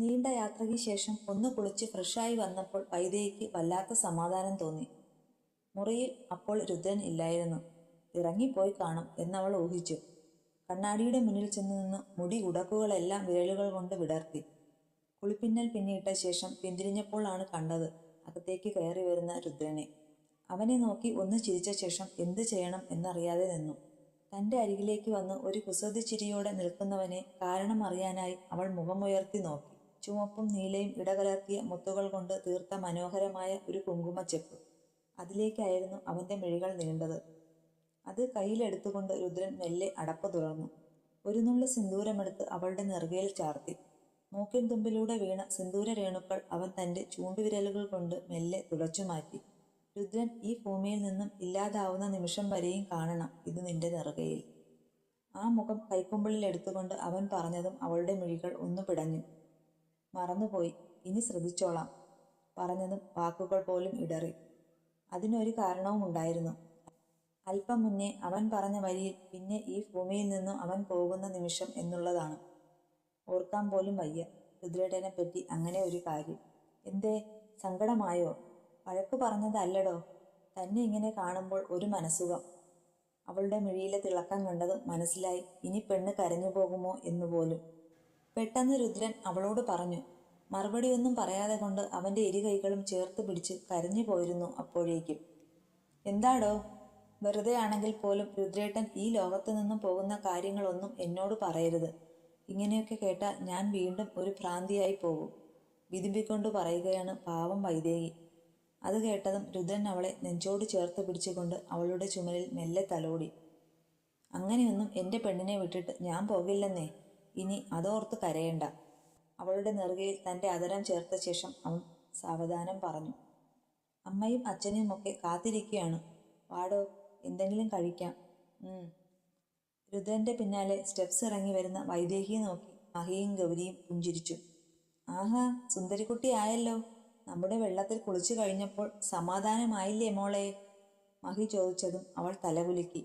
നീണ്ട യാത്രയ്ക്ക് ശേഷം ഒന്ന് കുളിച്ച് ഫ്രഷായി വന്നപ്പോൾ വൈദേഹിക്ക് വല്ലാത്ത സമാധാനം തോന്നി. മുറിയിൽ അപ്പോൾ രുദ്രൻ ഇല്ലായിരുന്നു. ഇറങ്ങിപ്പോയി കാണും എന്നവൾ ഊഹിച്ചു. കണ്ണാടിയുടെ മുന്നിൽ ചെന്ന് നിന്ന് മുടി ഉടക്കുകളെല്ലാം വിരലുകൾ കൊണ്ട് വിടർത്തി. കുളിപ്പിന്നൽ പിന്നിയിട്ട ശേഷം പിന്തിരിഞ്ഞപ്പോഴാണ് കണ്ടത് അകത്തേക്ക് കയറി വരുന്ന രുദ്രനെ. അവനെ നോക്കി ഒന്ന് ചിരിച്ച ശേഷം എന്തു ചെയ്യണം എന്നറിയാതെ നിന്നു. തന്റെ അരികിലേക്ക് വന്ന് ഒരു കുസൃതി ചിരിയോടെ നിൽക്കുന്നവനെ കാരണം അറിയാനായി അവൾ മുഖമുയർത്തി നോക്കി. ചുവപ്പും നീലയും ഇടകലർത്തിയ മുത്തുകൾ കൊണ്ട് തീർത്ത മനോഹരമായ ഒരു കുങ്കുമച്ചെപ്പ് അതിലേക്കായിരുന്നു അവന്റെ മിഴികൾ നീണ്ടത്. അത് കയ്യിലെടുത്തുകൊണ്ട് രുദ്രൻ മെല്ലെ അടപ്പ് തുറന്നു. ഒരു നുള്ളു സിന്ദൂരമെടുത്ത് അവളുടെ നെറുകയിൽ ചാർത്തി. മൂക്കിൻ തുമ്പിലൂടെ വീണ സിന്ദൂര രേണുക്കൾ അവൻ തന്റെ ചൂണ്ടുവിരലുകൾ കൊണ്ട് മെല്ലെ തുടച്ചു മാറ്റി. രുദ്രൻ ഈ ഭൂമിയിൽ നിന്നും ഇല്ലാതാവുന്ന നിമിഷം വരെയും കാണണം ഇത് നിന്റെ നെറുകയിൽ. ആ മുഖം കൈക്കുമ്പിളിൽ എടുത്തുകൊണ്ട് അവൻ പറഞ്ഞതും അവളുടെ മിഴികൾ ഒന്നു പിടഞ്ഞു. മറന്നുപോയി. ഇനി ശ്രദ്ധിച്ചോളാം. പറഞ്ഞതും വാക്കുകൾ പോലും ഇടറി. അതിനൊരു കാരണവും ഉണ്ടായിരുന്നു. അല്പം മുന്നേ അവൻ പറഞ്ഞ വരിയിൽ പിന്നെ ഈ ഭൂമിയിൽ നിന്നും അവൻ പോകുന്ന നിമിഷം എന്നുള്ളതാണ്. ഓർക്കാൻ പോലും വയ്യ. രുദ്രേട്ടനെ പറ്റി അങ്ങനെ ഒരു കാര്യം. എന്തേ? സങ്കടമായോ? വഴക്ക് പറഞ്ഞതല്ലടോ. തന്നെ ഇങ്ങനെ കാണുമ്പോൾ ഒരു മനസ്സുഖം. അവളുടെ മിഴിയിലെ തിളക്കം കണ്ടത് മനസ്സിലായി. ഇനി പെണ്ണ് കരഞ്ഞു പോകുമോ എന്നുപോലും പെട്ടെന്ന് രുദ്രൻ അവളോട് പറഞ്ഞു മറുപടിയൊന്നും പറയാതെ കൊണ്ട് അവന്റെ ഇരു കൈകളും ചേർത്ത് പിടിച്ച് കരഞ്ഞു പോയിരുന്നു അപ്പോഴേക്കും. എന്താടോ വെറുതെ ആണെങ്കിൽ പോലും രുദ്രേട്ടൻ ഈ ലോകത്തു നിന്നും പോകുന്ന കാര്യങ്ങളൊന്നും എന്നോട് പറയരുത്. ഇങ്ങനെയൊക്കെ കേട്ടാൽ ഞാൻ വീണ്ടും ഒരു ഭ്രാന്തിയായി പോകും വിതുമ്പിക്കൊണ്ട് പറയുകയാണ് പാവം വൈദേഹി. അത് കേട്ടതും രുദ്രൻ അവളെ നെഞ്ചോട് ചേർത്ത് പിടിച്ചുകൊണ്ട് അവളുടെ ചുമലിൽ മെല്ലെ തലോടി. അങ്ങനെയൊന്നും എന്റെ പെണ്ണിനെ വിട്ടിട്ട് ഞാൻ പോകില്ലെന്നേ ഇനി അതോർത്ത് കരയണ്ട. അവളുടെ നെറുകയിൽ തന്റെ അതരം ചേർത്ത ശേഷം അവൻ സാവധാനം പറഞ്ഞു. അമ്മയും അച്ഛനും ഒക്കെ കാത്തിരിക്കുകയാണ് വാടോ എന്തെങ്കിലും കഴിക്കാം. രുദ്രന്റെ പിന്നാലെ സ്റ്റെപ്സ് ഇറങ്ങി വരുന്ന വൈദേഹിയെ നോക്കി മഹിയും ഗൗരിയും പുഞ്ചിരിച്ചു. ആഹാ സുന്ദരിക്കുട്ടി ആയല്ലോ. നമ്മുടെ വെള്ളത്തിൽ കുളിച്ചു കഴിഞ്ഞപ്പോൾ സമാധാനമായില്ലേ മോളെ? മഹി ചോദിച്ചതും അവൾ തലകുലുക്കി.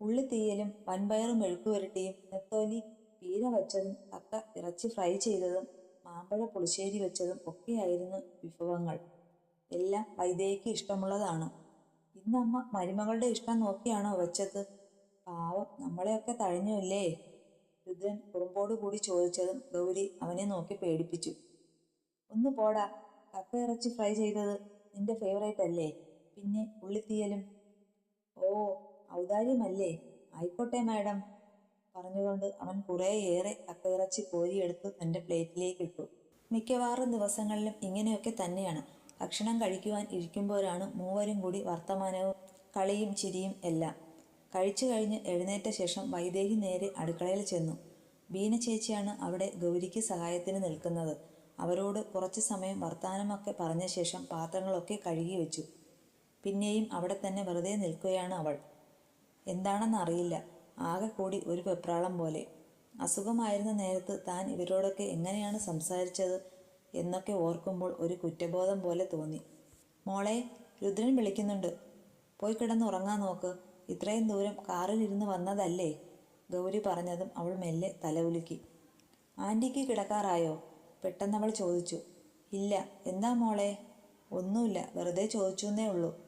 ഉള്ളിത്തീയലും വൻപയറും മെഴുക്കുവരട്ടിയും നെത്തോലി പീര വച്ചതും തക്ക ഇറച്ചി ഫ്രൈ ചെയ്തതും മാമ്പഴ പുളിശ്ശേരി വെച്ചതും ഒക്കെയായിരുന്നു വിഭവങ്ങൾ. എല്ലാം വൈദേഹിക്ക് ഇഷ്ടമുള്ളതാണ്. ഇന്നമ്മ മരുമകളുടെ ഇഷ്ടം നോക്കിയാണോ വെച്ചത്? പാവം നമ്മളെയൊക്കെ തഴഞ്ഞില്ലേ രുദ്രൻ കുറുമ്പോട് കൂടി ചോദിച്ചതും ഗൗരി അവനെ നോക്കി പേടിപ്പിച്ചു. ഒന്ന് പോടാ കക്ക ഇറച്ചി ഫ്രൈ ചെയ്തത് നിന്റെ ഫേവറേറ്റ് അല്ലേ? പിന്നെ ഉള്ളിത്തീയലും? ഓ ഔദാര്യമല്ലേ? ആയിക്കോട്ടെ മാഡം. പറഞ്ഞുകൊണ്ട് അവൻ കുറേയേറെ കക്കയിറച്ചി കോരിയെടുത്ത് തന്റെ പ്ലേറ്റിലേക്ക് ഇട്ടു. മിക്കവാറും ദിവസങ്ങളിലും ഇങ്ങനെയൊക്കെ തന്നെയാണ്. ഭക്ഷണം കഴിക്കുവാൻ ഇരിക്കുമ്പോഴാണ് മൂവരും കൂടി വർത്തമാനവും കളിയും ചിരിയും എല്ലാം. കഴിച്ചു കഴിഞ്ഞ് എഴുന്നേറ്റ ശേഷം വൈദേഹി നേരെ അടുക്കളയിൽ ചെന്നു. ബീന ചേച്ചിയാണ് അവിടെ ഗൗരിക്ക് സഹായത്തിന് നിൽക്കുന്നത്. അവരോട് കുറച്ച് സമയം വർത്തമാനമൊക്കെ പറഞ്ഞ ശേഷം പാത്രങ്ങളൊക്കെ കഴുകി വെച്ചു. പിന്നെയും അവിടെ തന്നെ വെറുതെ നിൽക്കുകയാണ് അവൾ. എന്താണെന്നറിയില്ല ആകെ കൂടി ഒരു വെപ്രാളം പോലെ. അസുഖമായിരുന്ന നേരത്ത് താൻ ഇവരോടൊക്കെ എങ്ങനെയാണ് സംസാരിച്ചത് എന്നൊക്കെ ഓർക്കുമ്പോൾ ഒരു കുറ്റബോധം പോലെ തോന്നി. മോളെ രുദ്രൻ വിളിക്കുന്നുണ്ട്. പോയി കിടന്നുറങ്ങാൻ നോക്ക്. ഇത്രയും ദൂരം കാറിലിരുന്ന് വന്നതല്ലേ? ഗൗരി പറഞ്ഞതും അവൾ മെല്ലെ തലവുലുക്കി ആന്റിക്ക് കിടക്കാറായോ? അവൾ ചോദിച്ചു. ഇല്ല. എന്താ മോളെ? ഒന്നുമില്ല. വെറുതെ ചോദിച്ചു എന്നേ ഉള്ളൂ.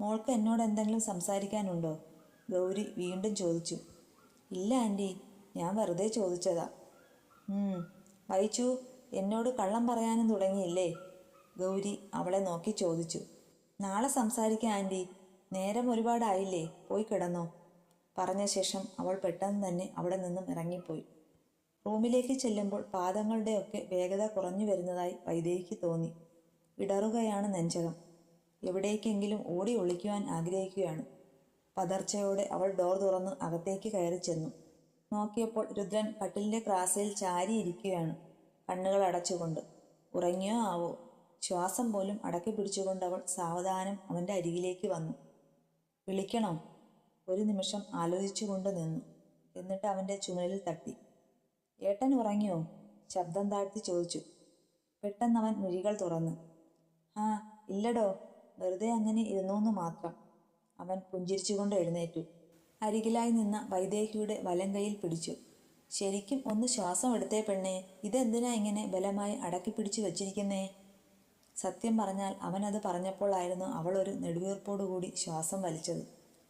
മോൾക്ക് എന്നോട് എന്തെങ്കിലും സംസാരിക്കാനുണ്ടോ? ഗൗരി വീണ്ടും ചോദിച്ചു ഇല്ല ആന്റി ഞാൻ വെറുതെ ചോദിച്ചതാ. വൈച്ചു എന്നോട് കള്ളം പറയാനും തുടങ്ങിയില്ലേ? ഗൗരി അവളെ നോക്കി ചോദിച്ചു. നാളെ സംസാരിക്കാം ആന്റി നേരം ഒരുപാടായില്ലേ പോയി കിടന്നോ. പറഞ്ഞ ശേഷം അവൾ പെട്ടെന്ന് തന്നെ അവിടെ നിന്നും ഇറങ്ങിപ്പോയി. റൂമിലേക്ക് ചെല്ലുമ്പോൾ പാദങ്ങളുടെയൊക്കെ വേഗത കുറഞ്ഞു വരുന്നതായി വൈദേഹിക്ക് തോന്നി. ഇടറുകയാണ് നെഞ്ചകം. എവിടേക്കെങ്കിലും ഓടി ഒളിക്കുവാൻ ആഗ്രഹിക്കുകയാണ്. പതർച്ചയോടെ അവൾ ഡോർ തുറന്ന് അകത്തേക്ക് കയറി ചെന്നു. നോക്കിയപ്പോൾ രുദ്രൻ കട്ടിലിന്റെ ക്രാസയിൽ ചാരിയിരിക്കുകയാണ് കണ്ണുകൾ അടച്ചുകൊണ്ട്. ഉറങ്ങിയോ ആവോ? ശ്വാസം പോലും അടക്കി പിടിച്ചുകൊണ്ട് അവൾ സാവധാനം അവന്റെ അരികിലേക്ക് വന്നു. വിളിക്കണോ? ഒരു നിമിഷം ആലോചിച്ചുകൊണ്ട് നിന്നു. എന്നിട്ട് അവന്റെ ചുമലിൽ തട്ടി. ഏട്ടൻ ഉറങ്ങിയോ? ശബ്ദം താഴ്ത്തി ചോദിച്ചു. പെട്ടെന്ന് അവൻ മിഴികൾ തുറന്നു. ആ ഇല്ലടോ. വെറുതെ അങ്ങനെ ഇരുന്നു എന്ന് മാത്രം. അവൻ പുഞ്ചിരിച്ചുകൊണ്ട് എഴുന്നേറ്റു. അരികിലായി നിന്ന വൈദേഹിയുടെ വലം കൈയിൽ പിടിച്ചു. ശരിക്കും ഒന്ന് ശ്വാസം എടുത്തേ പെണ്ണേ ഇതെന്തിനാ ഇങ്ങനെ ബലമായി അടക്കി പിടിച്ചു വെച്ചിരിക്കുന്നേ? സത്യം പറഞ്ഞാൽ അവനത് പറഞ്ഞപ്പോഴായിരുന്നു അവൾ ഒരു നെടുവീർപ്പോടുകൂടി ശ്വാസം വലിച്ചത്.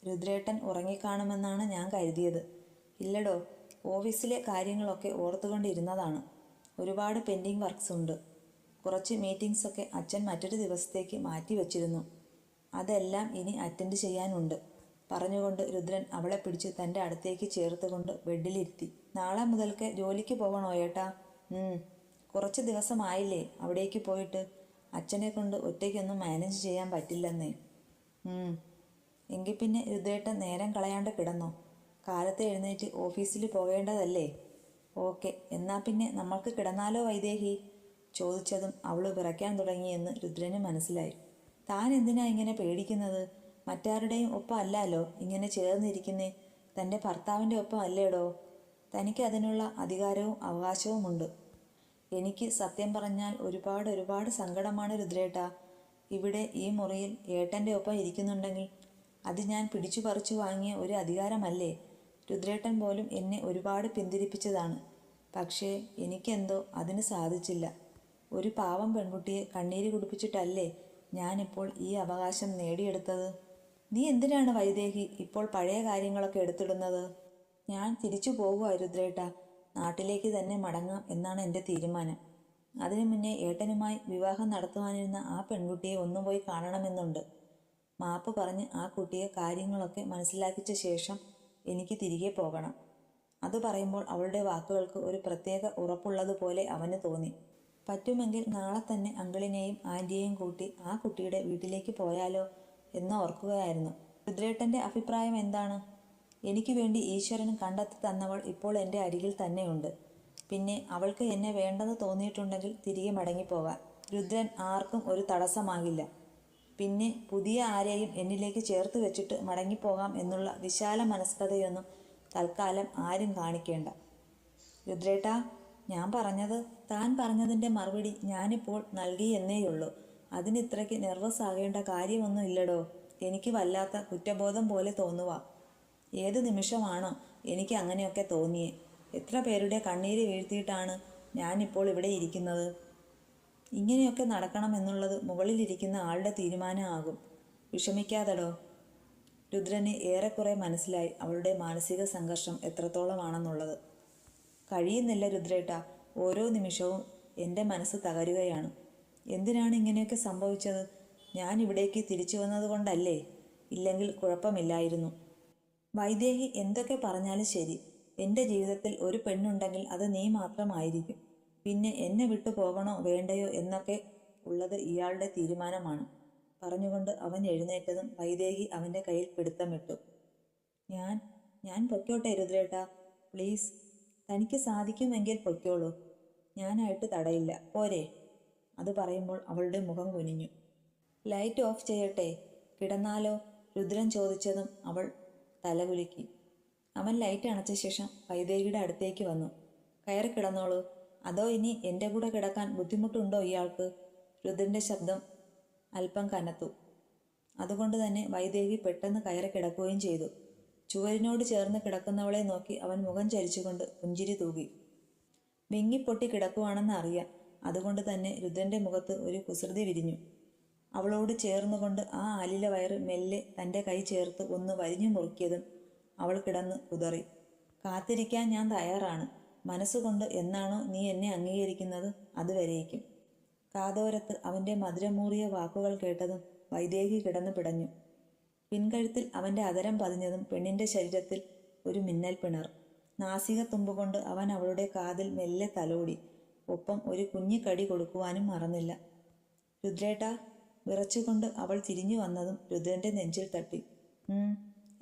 രുദ്രേട്ടൻ ഉറങ്ങിക്കാണുമെന്നാണ് ഞാൻ കരുതിയത്. ഇല്ലടോ ഓഫീസിലെ കാര്യങ്ങളൊക്കെ ഓർത്തുകൊണ്ടിരുന്നതാണ്. ഒരുപാട് പെൻഡിങ് വർക്ക്സ് ഉണ്ട്. കുറച്ച് മീറ്റിംഗ്സൊക്കെ അച്ഛൻ മറ്റൊരു ദിവസത്തേക്ക് മാറ്റി വച്ചിരുന്നു അതെല്ലാം ഇനി അറ്റൻഡ് ചെയ്യാനുണ്ട്. പറഞ്ഞുകൊണ്ട് രുദ്രൻ അവളെ പിടിച്ച് തന്റെ അടുത്തേക്ക് ചേർത്തുകൊണ്ട് ബെഡിലിരുത്തി. നാളെ മുതൽക്ക് ജോലിക്ക് പോകണോ ഏട്ടാ. കുറച്ച് ദിവസമായില്ലേ അവിടേക്ക് പോയിട്ട്. അച്ഛനെ കൊണ്ട് ഒറ്റയ്ക്കൊന്നും മാനേജ് ചെയ്യാൻ പറ്റില്ലെന്നേ. എങ്കിൽ പിന്നെ രുദ്രേട്ടൻ നേരം കളയാണ്ട് കിടന്നോ? കാലത്ത് എഴുന്നേറ്റ് ഓഫീസിൽ പോകേണ്ടതല്ലേ? ഓക്കെ എന്നാ പിന്നെ നമ്മൾക്ക് കിടന്നാലോ വൈദേഹി? ചോദിച്ചതും അവൾ വിറയ്ക്കാൻ തുടങ്ങിയെന്ന് രുദ്രന് മനസ്സിലായി. താൻ എന്തിനാ ഇങ്ങനെ പേടിക്കുന്നത്? മറ്റാരുടെയും ഒപ്പം അല്ലല്ലോ ഇങ്ങനെ ചേർന്നിരിക്കുന്നേ. തന്റെ ഭർത്താവിന്റെ ഒപ്പം അല്ലേടോ തനിക്ക് അതിനുള്ള അധികാരവും അവകാശവുമുണ്ട്. എനിക്ക് സത്യം പറഞ്ഞാൽ ഒരുപാട് ഒരുപാട് സങ്കടമാണ് രുദ്രേട്ട. ഇവിടെ ഈ മുറിയിൽ ഏട്ടന്റെ ഒപ്പം ഇരിക്കുന്നുണ്ടെങ്കിൽ അത് ഞാൻ പിടിച്ചു പറിച്ചു വാങ്ങിയ ഒരു അധികാരമല്ലേ? രുദ്രേട്ടൻ പോലും എന്നെ ഒരുപാട് പിന്തിരിപ്പിച്ചതാണ്. പക്ഷേ എനിക്കെന്തോ അതിന് സാധിച്ചില്ല. ഒരു പാവം പെൺകുട്ടിയെ കണ്ണീര് കുടിപ്പിച്ചിട്ടല്ലേ ഞാനിപ്പോൾ ഈ അവകാശം നേടിയെടുത്തത്. നീ എന്തിനാണ് വൈദേഹി ഇപ്പോൾ പഴയ കാര്യങ്ങളൊക്കെ എടുത്തിടുന്നത്? ഞാൻ തിരിച്ചു പോകുക രുദ്രേട്ട. നാട്ടിലേക്ക് തന്നെ മടങ്ങാം എന്നാണ് എന്റെ തീരുമാനം. അതിനു മുന്നേ ഏട്ടനുമായി വിവാഹം നടത്തുവാനിരുന്ന ആ പെൺകുട്ടിയെ ഒന്നും പോയി കാണണമെന്നുണ്ട്. മാപ്പ് പറഞ്ഞ് ആ കുട്ടിയെ കാര്യങ്ങളൊക്കെ മനസ്സിലാക്കിച്ച ശേഷം എനിക്ക് തിരികെ പോകണം. അത് പറയുമ്പോൾ അവളുടെ വാക്കുകൾക്ക് ഒരു പ്രത്യേക ഉറപ്പുള്ളതുപോലെ അവന് തോന്നി. പറ്റുമെങ്കിൽ നാളെ തന്നെ അങ്കിളിനെയും ആന്റിയെയും കൂട്ടി ആ കുട്ടിയുടെ വീട്ടിലേക്ക് പോയാലോ എന്ന് ഓർക്കുകയായിരുന്നു. രുദ്രേട്ടന്റെ അഭിപ്രായം എന്താണ്? എനിക്ക് വേണ്ടി ഈശ്വരൻ കണ്ടെത്തി തന്നവൾ ഇപ്പോൾ എന്റെ അരികിൽ തന്നെയുണ്ട്. പിന്നെ അവൾക്ക് എന്നെ വേണ്ടത് തോന്നിയിട്ടുണ്ടെങ്കിൽ തിരികെ മടങ്ങിപ്പോകാൻ രുദ്രൻ ആർക്കും ഒരു തടസ്സമാകില്ല. പിന്നെ പുതിയ ആരെയും എന്നിലേക്ക് ചേർത്ത് വെച്ചിട്ട് മടങ്ങിപ്പോകാം എന്നുള്ള വിശാല മനസ്കഥയൊന്നും തൽക്കാലം ആരും കാണിക്കേണ്ട. രുദ്രേട്ടാ ഞാൻ പറഞ്ഞത് താൻ പറഞ്ഞതിന്റെ മറുപടി ഞാനിപ്പോൾ നൽകി എന്നേയുള്ളൂ അതിന് ഇത്രയ്ക്ക് നെർവസ് ആകേണ്ട കാര്യമൊന്നും ഇല്ലടോ എനിക്ക് വല്ലാത്ത കുറ്റബോധം പോലെ തോന്നുക ഏത് നിമിഷമാണോ എനിക്ക് അങ്ങനെയൊക്കെ തോന്നിയേ. എത്ര പേരുടെ കണ്ണീര് വീഴ്ത്തിയിട്ടാണ് ഞാനിപ്പോൾ ഇവിടെ ഇരിക്കുന്നത്? ഇങ്ങനെയൊക്കെ നടക്കണമെന്നുള്ളത് മുകളിലിരിക്കുന്ന ആളുടെ തീരുമാനമാകും. വിഷമിക്കാതെടോ. രുദ്രന് ഏറെക്കുറെ മനസ്സിലായി അവളുടെ മാനസിക സംഘർഷം എത്രത്തോളമാണെന്നുള്ളത്. കഴിയുന്നില്ല രുദ്രേട്ട. ഓരോ നിമിഷവും എന്റെ മനസ്സ് തകരുകയാണ്. എന്തിനാണ് ഇങ്ങനെയൊക്കെ സംഭവിച്ചത്? ഞാൻ ഇവിടേക്ക് തിരിച്ചു വന്നതുകൊണ്ടല്ലേ ഇല്ലെങ്കിൽ കുഴപ്പമില്ലായിരുന്നു. വൈദേഹി എന്തൊക്കെ പറഞ്ഞാലും ശരി. എന്റെ ജീവിതത്തിൽ ഒരു പെണ്ണുണ്ടെങ്കിൽ അത് നീ മാത്രമായിരിക്കും. പിന്നെ എന്നെ വിട്ടു പോകണോ വേണ്ടയോ എന്നൊക്കെ ഉള്ളത് ഇയാളുടെ തീരുമാനമാണ്. പറഞ്ഞുകൊണ്ട് അവൻ എഴുന്നേറ്റതും വൈദേഹി അവന്റെ കയ്യിൽ പിടുത്തമിട്ടു. ഞാൻ ഞാൻ പൊയ്ക്കോട്ടെ രുദ്രേട്ടാ. പ്ലീസ്. തനിക്ക് സാധിക്കുമെങ്കിൽ പൊയ്ക്കോളൂ. ഞാനായിട്ട് തടയില്ല. പോരെ. അത് പറയുമ്പോൾ അവളുടെ മുഖം കുനിഞ്ഞു. ലൈറ്റ് ഓഫ് ചെയ്യട്ടെ. കിടന്നാലോ? രുദ്രൻ ചോദിച്ചതും അവൾ തലകുലുക്കി. അവൻ ലൈറ്റ് അണച്ച ശേഷം വൈദേഹിയുടെ അടുത്തേക്ക് വന്നു. കയറി കിടന്നോളൂ. അതോ ഇനി എന്റെ കൂടെ കിടക്കാൻ ബുദ്ധിമുട്ടുണ്ടോ ഇയാൾക്ക്? രുദ്രന്റെ ശബ്ദം അല്പം കനത്തു. അതുകൊണ്ട് തന്നെ വൈദേഹി പെട്ടെന്ന് കയറി കിടക്കുകയും ചെയ്തു. ചുവരിനോട് ചേർന്ന് കിടക്കുന്നവളെ നോക്കി അവൻ മുഖം ചരിച്ചുകൊണ്ട് പുഞ്ചിരി തൂകി. വിങ്ങിപ്പൊട്ടി കിടക്കുവാണെന്ന് അറിയാം അതുകൊണ്ട് തന്നെ രുദ്രന്റെ മുഖത്ത് ഒരു കുസൃതി വിരിഞ്ഞു. അവളോട് ചേർന്നുകൊണ്ട് ആ അലില വയറ് മെല്ലെ തന്റെ കൈ ചേർത്ത് ഒന്ന് വരിഞ്ഞു മുറുക്കിയതും അവൾ കിടന്ന് കുതറി. കാത്തിരിക്കാൻ ഞാൻ തയ്യാറാണ്. മനസ്സുകൊണ്ട് എന്നാണോ നീ എന്നെ അംഗീകരിക്കുന്നത് അതുവരേക്കും കാതോരത്ത് അവന്റെ മധുരമൂറിയ വാക്കുകൾ കേട്ടതും വൈദേഹി കിടന്നു പിടഞ്ഞു. പിൻകഴുത്തിൽ അവന്റെ അതരം പതിഞ്ഞതും പെണ്ണിന്റെ ശരീരത്തിൽ ഒരു മിന്നൽ പിണർ. നാസിക തുമ്പുകൊണ്ട് അവൻ അവളുടെ കാതിൽ മെല്ലെ തലോടി. ഒപ്പം ഒരു കുഞ്ഞു കടി കൊടുക്കുവാനും മറന്നില്ല. രുദ്രേട്ട വിറച്ചുകൊണ്ട് അവൾ തിരിഞ്ഞു വന്നതും രുദ്രന്റെ നെഞ്ചിൽ തട്ടി.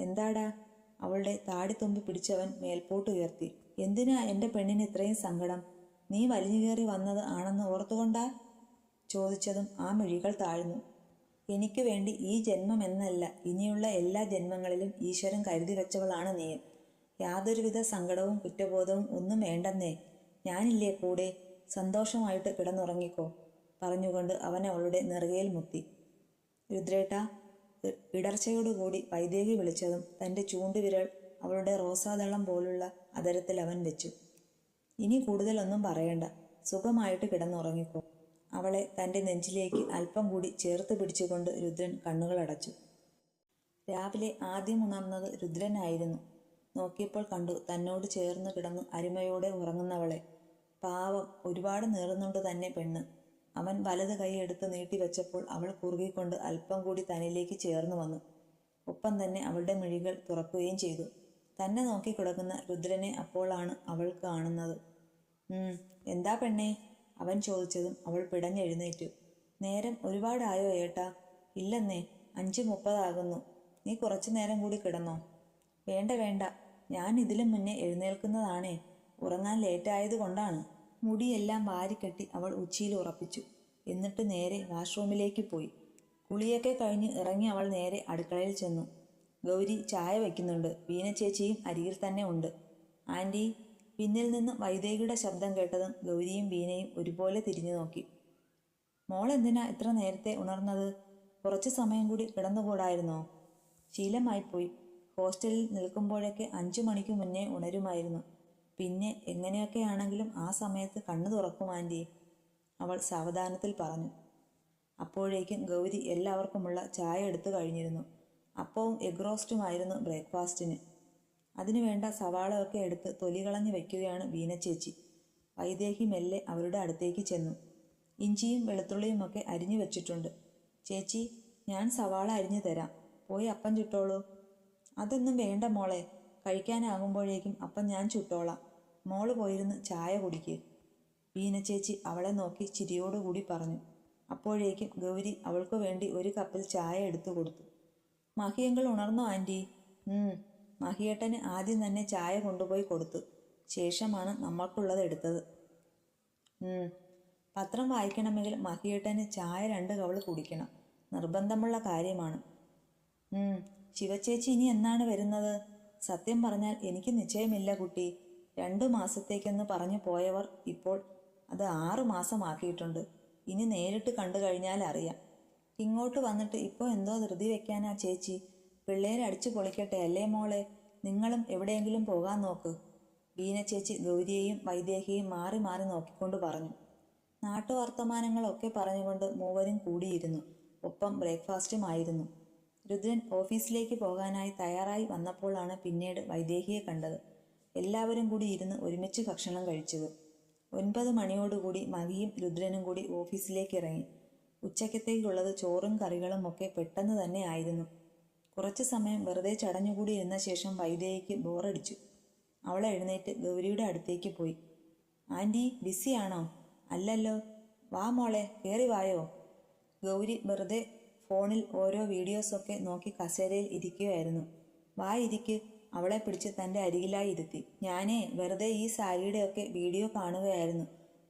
എന്താടാ? അവളുടെ താടിത്തുമ്പ് പിടിച്ചവൻ മേൽപോട്ട് ഉയർത്തി. എന്തിനാ എന്റെ പെണ്ണിന് ഇത്രയും സങ്കടം? നീ വലിഞ്ഞു കയറി വന്നത് ആണെന്ന് ഓർത്തുകൊണ്ടാ? ചോദിച്ചതും ആ മിഴികൾ താഴ്ന്നു. എനിക്ക് വേണ്ടി ഈ ജന്മം എന്നല്ല ഇനിയുള്ള എല്ലാ ജന്മങ്ങളിലും ഈശ്വരൻ കരുതി വെച്ചവളാണ് നീ. യാതൊരുവിധ സങ്കടവും കുറ്റബോധവും ഒന്നും വേണ്ടെന്നേ. ഞാനില്ലേ കൂടെ? സന്തോഷമായിട്ട് കിടന്നുറങ്ങിക്കോ. പറഞ്ഞുകൊണ്ട് അവൻ അവളുടെ നെറുകയിൽ മുത്തി രുദ്രേട്ട ഇടർച്ചയോടുകൂടി വൈദേഹി വിളിച്ചതും തന്റെ ചൂണ്ടുവിരൽ അവളുടെ റോസാദളം പോലുള്ള അതരത്തിൽ അവൻ വെച്ചു. ഇനി കൂടുതലൊന്നും പറയണ്ട. സുഖമായിട്ട് കിടന്നുറങ്ങിക്കോ. അവളെ തന്റെ നെഞ്ചിലേക്ക് അല്പം കൂടി ചേർത്ത് പിടിച്ചുകൊണ്ട് രുദ്രൻ കണ്ണുകളടച്ചു. രാവിലെ ആദ്യം ഉണർന്നത് രുദ്രനായിരുന്നു. നോക്കിയപ്പോൾ കണ്ടു തന്നോട് ചേർന്ന് കിടന്ന് അരിമയോടെ ഉറങ്ങുന്നവളെ. പാവം ഒരുപാട് നീറുന്നുണ്ട് തന്നെ പെണ്ണ്. അവൻ വലത് കൈ എടുത്ത് നീട്ടിവെച്ചപ്പോൾ അവൾ കുറുകിക്കൊണ്ട് അല്പം കൂടി തനിലേക്ക് ചേർന്നു വന്നു. ഒപ്പം തന്നെ അവളുടെ മിഴികൾ തുറക്കുകയും ചെയ്തു. തന്നെ നോക്കി കിടക്കുന്ന രുദ്രനെ അപ്പോഴാണ് അവൾ കാണുന്നത്. എന്താ പെണ്ണേ? അവൻ ചോദിച്ചതും അവൾ പിടഞ്ഞെഴുന്നേറ്റു. നേരം ഒരുപാടായോ ഏട്ടാ? ഇല്ലെന്നേ അഞ്ച് മുപ്പതാകുന്നു. നീ കുറച്ചു നേരം കൂടി കിടന്നോ. വേണ്ട വേണ്ട. ഞാൻ ഇതിലും മുന്നേ എഴുന്നേൽക്കുന്നതാണേ. ഉറങ്ങാൻ ലേറ്റായത് കൊണ്ടാണ്. മുടിയെല്ലാം വാരിക്കെട്ടി അവൾ ഉച്ചിയിൽ ഉറപ്പിച്ചു. എന്നിട്ട് നേരെ വാഷ്റൂമിലേക്ക് പോയി. കുളിയൊക്കെ കഴിഞ്ഞ് ഇറങ്ങി അവൾ നേരെ അടുക്കളയിൽ ചെന്നു. ഗൗരി ചായ വയ്ക്കുന്നുണ്ട്. വീണ ചേച്ചിയും അരികിൽ തന്നെ ഉണ്ട്. ആന്റി പിന്നിൽ നിന്ന് വൈദേഹിയുടെ ശബ്ദം കേട്ടതും ഗൗരിയും വീണയും ഒരുപോലെ തിരിഞ്ഞു നോക്കി. മോൾ എന്തിനാ ഇത്ര നേരത്തെ ഉണർന്നത്? കുറച്ച് സമയം കൂടി കിടന്നുകൂടായിരുന്നോ? ശീലമായിപ്പോയി. ഹോസ്റ്റലിൽ നിൽക്കുമ്പോഴൊക്കെ അഞ്ചു മണിക്ക് മുന്നേ ഉണരുമായിരുന്നു. പിന്നെ എങ്ങനെയൊക്കെയാണെങ്കിലും ആ സമയത്ത് കണ്ണു തുറക്കും ആന്റി അവൾ സാവധാനത്തിൽ പറഞ്ഞു. അപ്പോഴേക്കും ഗൗരി എല്ലാവർക്കുമുള്ള ചായ എടുത്തു കഴിഞ്ഞിരുന്നു. അപ്പവും എഗ് റോസ്റ്റുമായിരുന്നു ബ്രേക്ക്ഫാസ്റ്റിന്. അതിനുവേണ്ട സവാളയൊക്കെ എടുത്ത് തൊലി കളഞ്ഞു വയ്ക്കുകയാണ് വീനച്ചേച്ചി ചേച്ചി. വൈദേഹി മെല്ലെ അവരുടെ അടുത്തേക്ക് ചെന്നു. ഇഞ്ചിയും വെളുത്തുള്ളിയും ഒക്കെ അരിഞ്ഞു വെച്ചിട്ടുണ്ട്. ചേച്ചി ഞാൻ സവാള അരിഞ്ഞു തരാം. പോയി അപ്പം ചുട്ടോളൂ. അതൊന്നും വേണ്ട മോളെ. കഴിക്കാനാകുമ്പോഴേക്കും അപ്പം ഞാൻ ചുട്ടോളാം. മോൾ പോയിരുന്ന് ചായ കുടിക്ക്. വീനച്ചേച്ചി ചേച്ചി അവളെ നോക്കി ചിരിയോടുകൂടി പറഞ്ഞു. അപ്പോഴേക്കും ഗൗരി അവൾക്ക് വേണ്ടി ഒരു കപ്പിൽ ചായ എടുത്തു കൊടുത്തു. മഹിയങ്ങൾ ഉണർന്നോ ആന്റി മഹിയേട്ടന് ആദ്യം തന്നെ ചായ കൊണ്ടുപോയി കൊടുത്തു. ശേഷമാണ് നമ്മൾക്കുള്ളത് എടുത്തത്. പത്രം വായിക്കണമെങ്കിൽ മഹിയേട്ടന് ചായ രണ്ട് കവൾ കുടിക്കണം. നിർബന്ധമുള്ള കാര്യമാണ്. ശിവചേച്ചി ഇനി എന്നാണ് വരുന്നത്? സത്യം പറഞ്ഞാൽ എനിക്ക് നിശ്ചയമില്ല കുട്ടി. രണ്ടു മാസത്തേക്കെന്ന് പറഞ്ഞു പോയവർ ഇപ്പോൾ അത് ആറു മാസമാക്കിയിട്ടുണ്ട്. ഇനി നേരിട്ട് കണ്ടു കഴിഞ്ഞാൽ അറിയാം. ഇങ്ങോട്ട് വന്നിട്ട് ഇപ്പോൾ എന്തോ ധൃതി വെക്കാനാ ചേച്ചി. പിള്ളേരെ അടിച്ചു പൊളിക്കട്ടെ അല്ലേ മോളെ? നിങ്ങളും എവിടെയെങ്കിലും പോകാൻ നോക്ക്. ബീന ചേച്ചി ഗൗരിയെയും വൈദേഹിയെയും മാറി മാറി നോക്കിക്കൊണ്ട് പറഞ്ഞു. നാട്ടുവർത്തമാനങ്ങളൊക്കെ പറഞ്ഞുകൊണ്ട് മൂവരും കൂടിയിരുന്നു. ഒപ്പം ബ്രേക്ക്ഫാസ്റ്റും ആയിരുന്നു. രുദ്രൻ ഓഫീസിലേക്ക് പോകാനായി തയ്യാറായി വന്നപ്പോഴാണ് പിന്നീട് വൈദേഹിയെ കണ്ടത്. എല്ലാവരും കൂടി ഇരുന്ന് ഒരുമിച്ച് ഭക്ഷണം കഴിച്ചത്. ഒൻപത് മണിയോടുകൂടി മകിയും രുദ്രനും കൂടി ഓഫീസിലേക്ക് ഇറങ്ങി. ഉച്ചക്കത്തേക്കുള്ളത് ചോറും കറികളും ഒക്കെ പെട്ടെന്ന് തന്നെ ആയിരുന്നു. കുറച്ചു സമയം വെറുതെ ചടഞ്ഞുകൂടി ഇരുന്ന ശേഷം വൈദേഹിക്ക് ബോറടിച്ചു. അവൾ എഴുന്നേറ്റ് ഗൗരിയുടെ അടുത്തേക്ക് പോയി. ആന്റി ബിസിയാണോ അല്ലല്ലോ. വാ മോളെ കയറി വായോ? ഗൗരി വെറുതെ ഫോണിൽ ഓരോ വീഡിയോസൊക്കെ നോക്കി കസേരയിൽ ഇരിക്കുകയായിരുന്നു. വാ ഇരിക്ക്. അവളെ പിടിച്ച് തന്റെ അരികിലായി ഇരുത്തി. ഞാനേ വെറുതെ ഈ സാരിയുടെയൊക്കെ വീഡിയോ കാണുകയായിരുന്നു.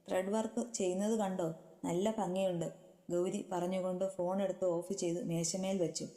ത്രെഡ് വർക്ക് ചെയ്യുന്നത് കണ്ടോ? നല്ല ഭംഗിയുണ്ട്. ഗൗരി പറഞ്ഞുകൊണ്ട് ഫോൺ എടുത്ത് ഓഫ് ചെയ്ത് മേശമേൽ വെച്ചു.